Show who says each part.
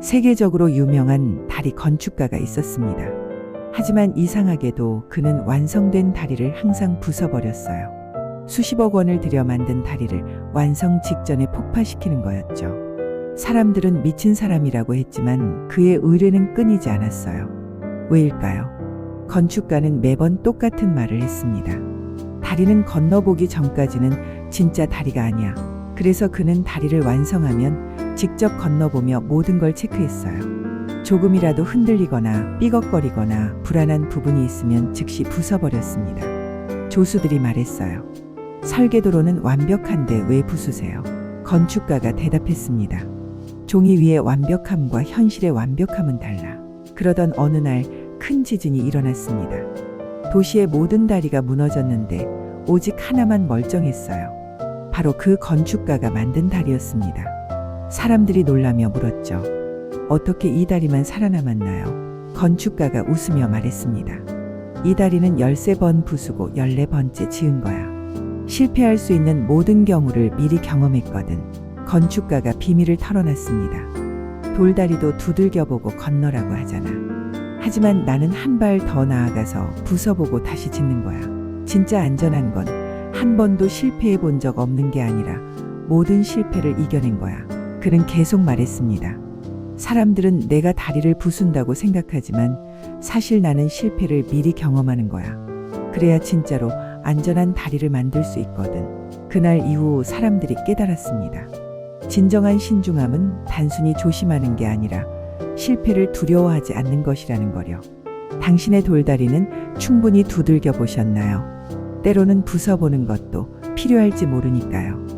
Speaker 1: 세계적으로 유명한 다리 건축가가 있었습니다. 하지만 이상하게도 그는 완성된 다리를 항상 부숴버렸어요. 수십억 원을 들여 만든 다리를 완성 직전에 폭파시키는 거였죠. 사람들은 미친 사람이라고 했지만 그의 의뢰는 끊이지 않았어요. 왜일까요? 건축가는 매번 똑같은 말을 했습니다. 다리는 건너보기 전까지는 진짜 다리가 아니야. 그래서 그는 다리를 완성하면 직접 건너보며 모든 걸 체크했어요. 조금이라도 흔들리거나 삐걱거리거나 불안한 부분이 있으면 즉시 부숴버렸습니다. 조수들이 말했어요. 설계도로는 완벽한데 왜 부수세요? 건축가가 대답했습니다. 종이 위의 완벽함과 현실의 완벽함은 달라. 그러던 어느 날 큰 지진이 일어났습니다. 도시의 모든 다리가 무너졌는데 오직 하나만 멀쩡했어요. 바로 그 건축가가 만든 다리였습니다. 사람들이 놀라며 물었죠. 어떻게 이 다리만 살아남았나요? 건축가가 웃으며 말했습니다. 이 다리는 13번 부수고 14번째 지은 거야. 실패할 수 있는 모든 경우를 미리 경험했거든. 건축가가 비밀을 털어놨습니다. 돌다리도 두들겨보고 건너라고 하잖아. 하지만 나는 한 발 더 나아가서 부숴보고 다시 짓는 거야. 진짜 안전한 건 한 번도 실패해 본 적 없는 게 아니라 모든 실패를 이겨낸 거야. 그는 계속 말했습니다. 사람들은 내가 다리를 부순다고 생각하지만 사실 나는 실패를 미리 경험하는 거야. 그래야 진짜로 안전한 다리를 만들 수 있거든. 그날 이후 사람들이 깨달았습니다. 진정한 신중함은 단순히 조심하는 게 아니라 실패를 두려워하지 않는 것이라는 거려. 당신의 돌다리는 충분히 두들겨 보셨나요? 때로는 부숴보는 것도 필요할지 모르니까요.